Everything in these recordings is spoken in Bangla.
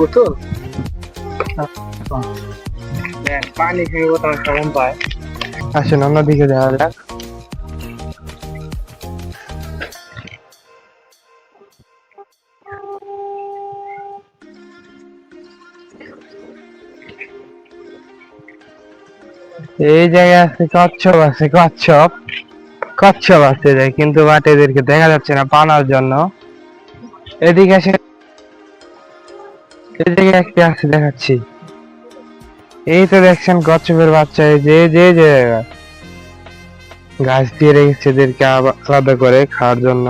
বোতল পানি খেয়ে বোতল কেমন পায়? আসেন অন্যদিকে যাওয়া যাক। এই জায়গায় আছে কচ্ছপ আছে কচ্ছপ। কচ্ছপ আছে কিন্তু বাট এদেরকে দেখা যাচ্ছে না পানার জন্য। এদিকে এসে জায়গায় একটা আছে দেখাচ্ছি। এই তো দেখছেন কচ্ছপের বাচ্চা, এই যে যে যে। গাছ দিয়ে রেখেছে এদেরকে আলাদা করে খাওয়ার জন্য।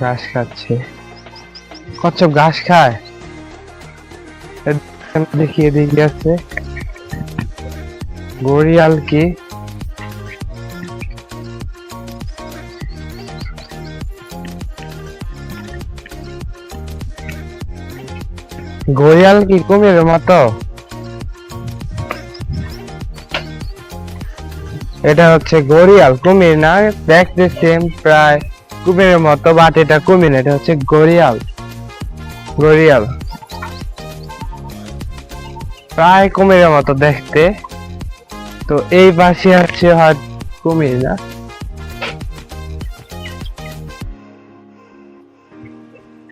ঘাস খাচ্ছে। কচ্ছপ ঘাস খায়। এখানে দেখি এদিকে আছে। গড়িয়াল কি? গড়িয়াল কি কুমিরের মতো এটা হচ্ছে গড়িয়াল কুমির না? দেখতে সেম প্রায়। কুমিরের মতো বাট এটা কুমির এটা হচ্ছে গড়িয়াল গড়িয়াল প্রায় কুমিরের মতো দেখতে। তো এই পাশে হচ্ছে হয় কুমির না।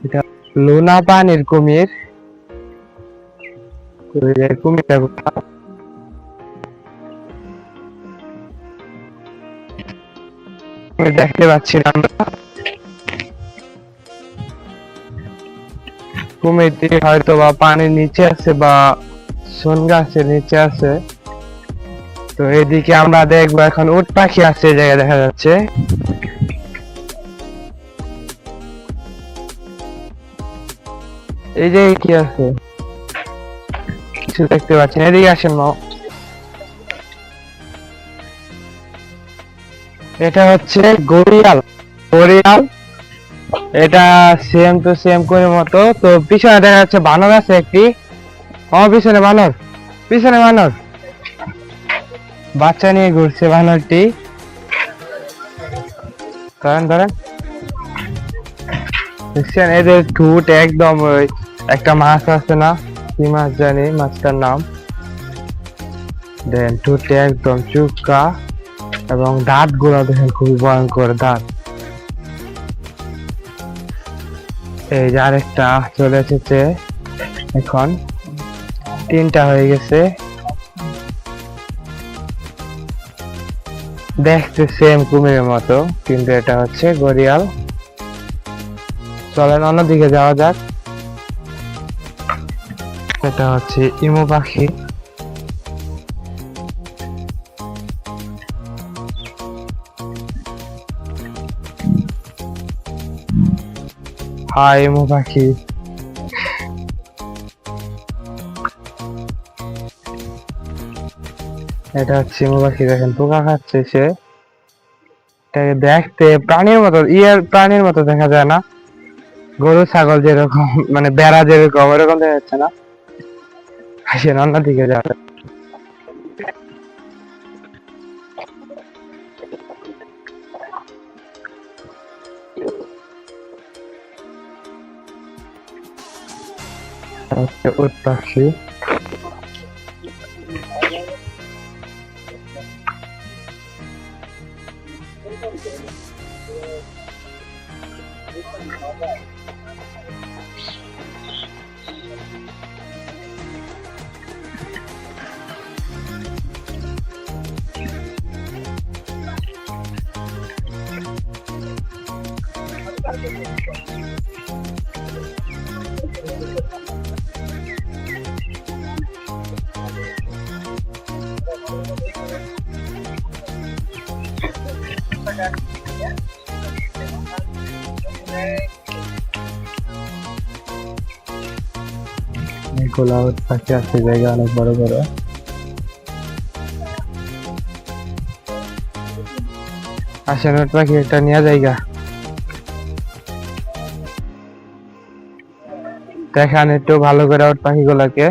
এটা লোনা পানির কুমির। কুমিরের কুমিরটা কোথাও? দেখতে পাচ্ছি না আমরা কুমিরটি হয়তো বা পানির নিচে আছে বা সোন গাছের নিচে আছে তো এদিকে আমরা দেখব এখন উট পাখি আছে জায়গায় দেখা যাচ্ছে এই যে কি আছে কিছু দেখতে পাচ্ছি না এদিকে আসেন, মা। এটা হচ্ছে গড়িয়াল। গড়িয়াল। এটা সেম টু সেম করে মতো। তো পিছনে দেখা যাচ্ছে বানর আছে একটি। আমার পিছনে বানর। পিছনে বানর। বাচ্চা নিয়ে ঘুরছে বানরটি। ধরেন ধরেন। দেখছেন, এদের ঠুট একদম ওই একটা মাছ আছে না? কি মাছ জানি মাছটার নাম। দেন ঠুটে একদম চুপকা এবং দাঁতগুলো দেখেন খুবই ভয়ঙ্কর দাঁত। এই যে আরেকটা চলে এসেছে। এখন তিনটা হয়ে গেছে। দেখতে সেম কুমিরের মতো, কিন্তু এটা হচ্ছে গড়িয়াল। চলেন অন্যদিকে যাওয়া যাক। এটা হচ্ছে ইমু পাখি। হাই, ইমু পাখি। এটা হচ্ছে ইমু পাখি, দেখেন, পোকা খাচ্ছে সে। এটাকে দেখতে প্রাণীর মতো, ইয়ের প্রাণীর মতো দেখা যায় না। গরু, ছাগল যেরকম মানে বেড়া যেরকম এরকম দেখা যাচ্ছে না। আসেন অন্যদিকে যাওয়া যাক। হচ্ছে উট পাখি অনেকগুলা উট পাখি আছে জায়গা অনেক বড় বড় আসেন উট পাখি একটা নিয়ে জায়গা দেখান একটু ভালো করে ওর পাখিগুলোকে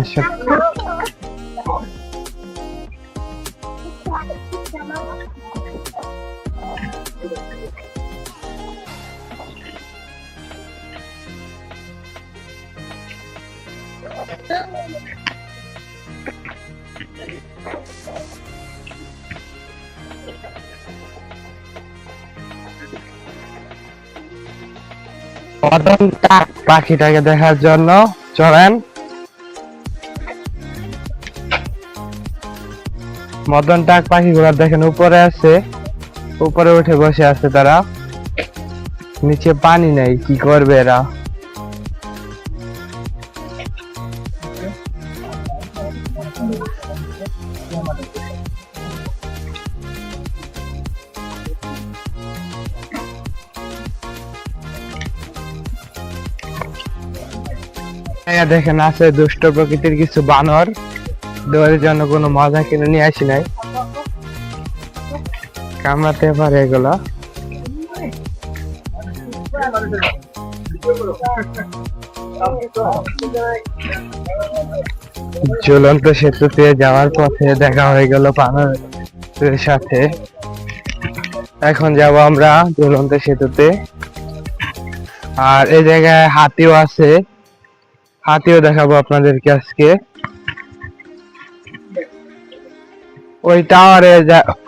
আচ্ছা পাখিটাকে দেখার জন্য চলেন। মদন টাক পাখিগুলো দেখেন উপরে আছে, উপরে উঠে বসে আছে তারা। নিচে পানি নেই, কি করবে এরা? দেখেন আছে দুষ্ট প্রকৃতির কিছু বানর। দেওয়ার জন্য কোনো মজা কিনে নিয়ে আসি নাই। কামড়াতে পারে এগুলো। ঝুলন্ত সেতুতে যাওয়ার পথে দেখা হয়ে গেল বানরের সাথে। এখন যাব আমরা ঝুলন্ত সেতুতে। আর এই জায়গায় হাতিও আছে। হাতিও দেখাবো আপনাদেরকে আজকে। ওই টাওয়ারে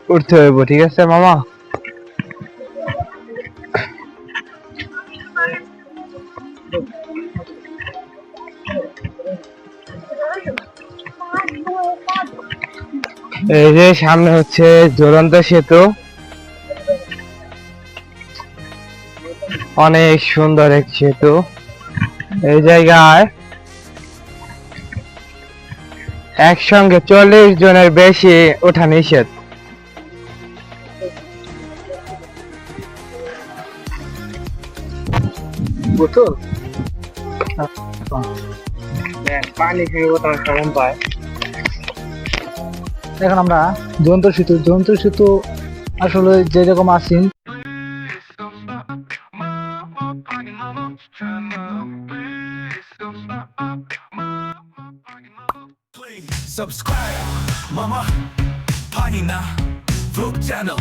উঠতে হইব, ঠিক আছে মামা? এই যে সামনে হচ্ছে ঝুলন্ত সেতু। অনেক সুন্দর এক সেতু। এই জায়গায় একসঙ্গে চল্লিশ জনের বেশি ওঠা নিষেধ। পানি খেয়ে কেমন পায় এখন আমরা যন্ত্র সেতু যন্ত্র সেতু আসলে যেরকম আসিন Please subscribe, mama. Pahina, Vlog channel.